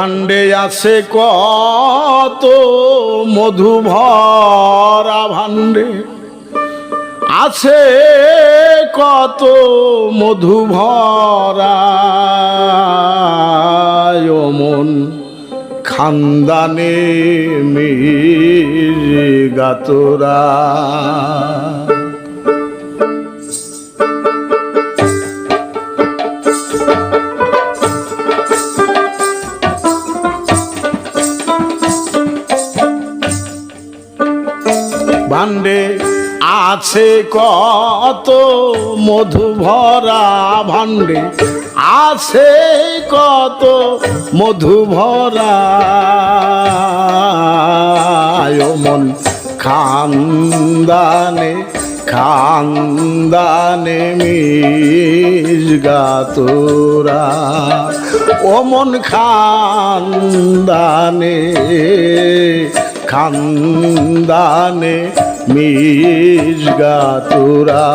ভাণ্ডে আছে কত মধু ভরা ভাণ্ডে। আছে কত মধু ভরা ও মন খানদানে মির গাতরা আছে কত মধু ভরা ভাণ্ডে আছে কত মধু ভরা মন খানদানে খানদানে মিস গাতোরা ও মন খানদানে খানদানে মিস গাতোরা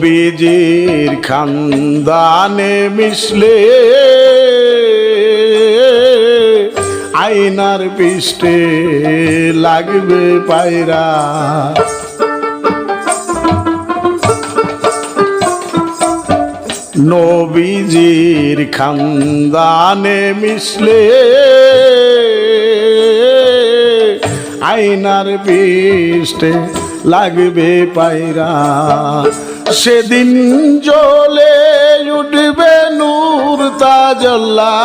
নবীজির খানদানে মিশলে আয়নার পৃষ্ঠে লাগবে পায়রা। নবীজির খানদানে মিশলে আয়নার পৃষ্ঠে লাগবে পায়রা। সেদিন জলে উঠবে নূর তাজল্লা।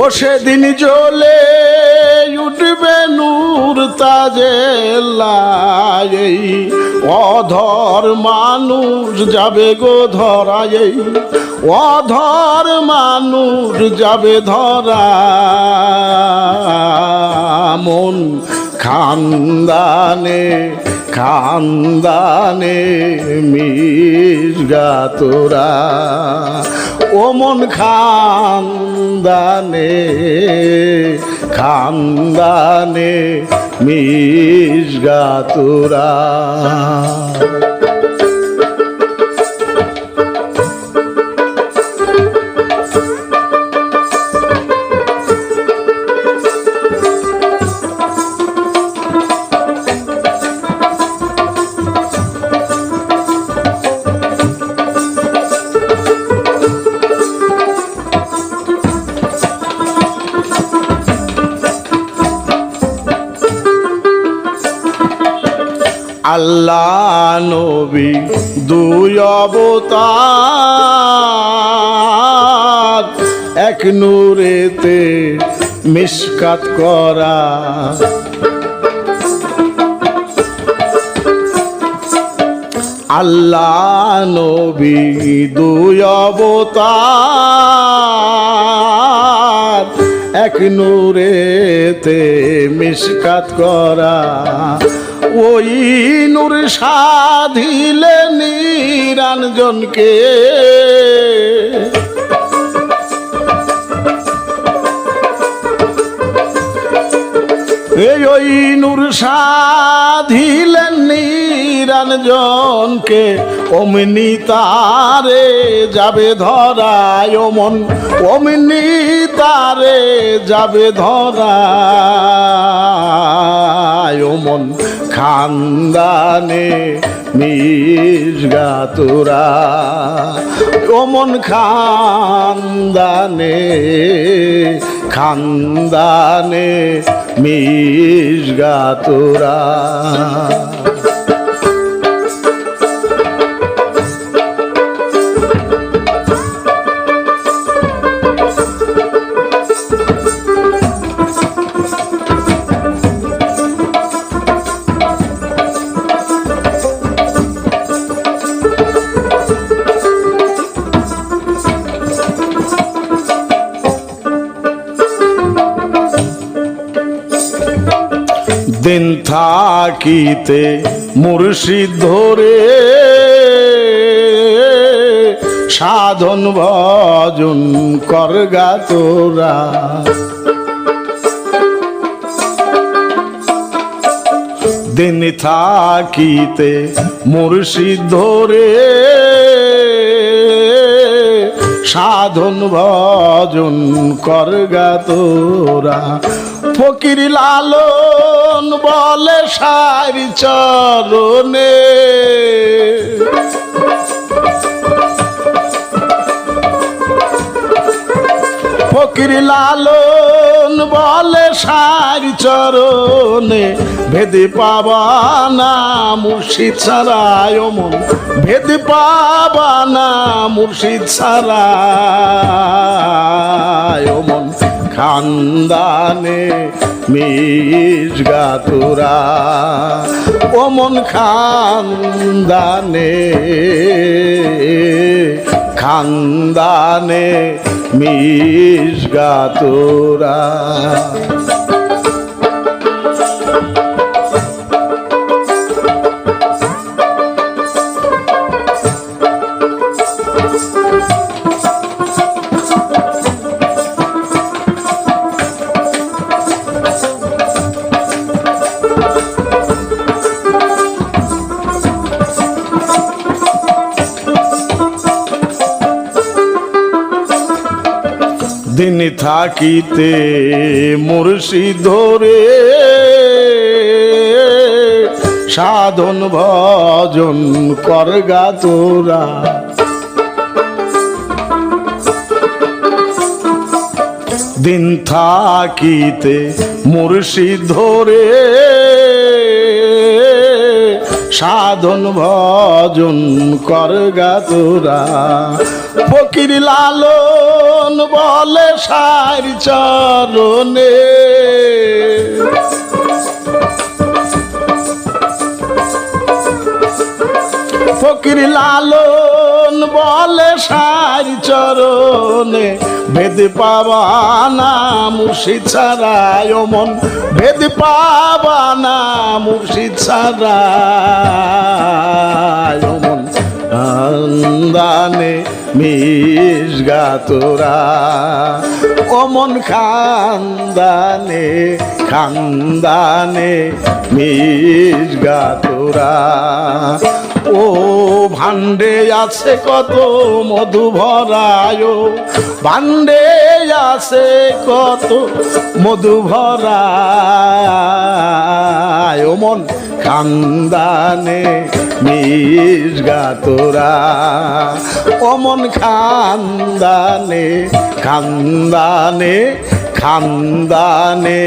ও সেদিন জ্বলে উঠবে নূর তাজেল্লাই অধর মানুষ যাবে গো ধরাই অধর মানুষ যাবে ধরা মন খানদানে খানদানে মির্গা তোরা। ও মন খানদানে খানদানে মির্গা আল্লাহ নবী দুই অবতার। এক নূরেতে মিসকাত করা। আল্লাহ নবী দুই অবতার। এক নূরেতে মিসকাত করা। ওই নূর সাধিলে নিরঞ্জনকে। এই ওই নূর সাধিলেন নিরঞ্জনকে। অমনি তারে যাবে ধরায় মন অমনি তারে যাবে ধরায় মন খানদানে মির্গা তোরা ওমন খানদানে খানদানে মির্গা থাকিতে মুর্শিদ ধরে। সাধন ভজন করগা তোরা। দিন থাকিতে মুর্শিদ ধরে। সাধন ভজন করগা তোরা। ফকির লালন বলে সারি চরণে। ফকির লালন বলে সারি চরণে। ভেদি পাবানা মুর্শিদ ছাড়ায় মন ভেদি পাবানা মুর্শিদ মন খানদানে মিজ গাতুরা। ও মন খানদানে খানদানে মিস গাতুরা। থাকিতে মুর্শিদ ধরে। সাধন ভজন করগা তোরা। দিন থাকিতে মুর্শিদ ধরে। সাধন ভজন করগা তোরা। ফকির লালন বলে সার চরণে। ফকির লালন বলে সার চরণে। ভেদ পাবানা মুর্শিদ ছাড়ায় মন ভেদ পাবানা মুর্শিদ ছাড়ায় মন আন্দানে মিস গাতোরা অমন খানদানে খানদানে মিস গাতোরা ও ভান্ডে আছে কত মধু ভরায় ভান্ডে আছে কত মধু ভরায় মন খানদানে মিস গাতোরা অমন খানদানে খানদানে খানদানে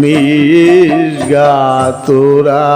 মিস গাতোরা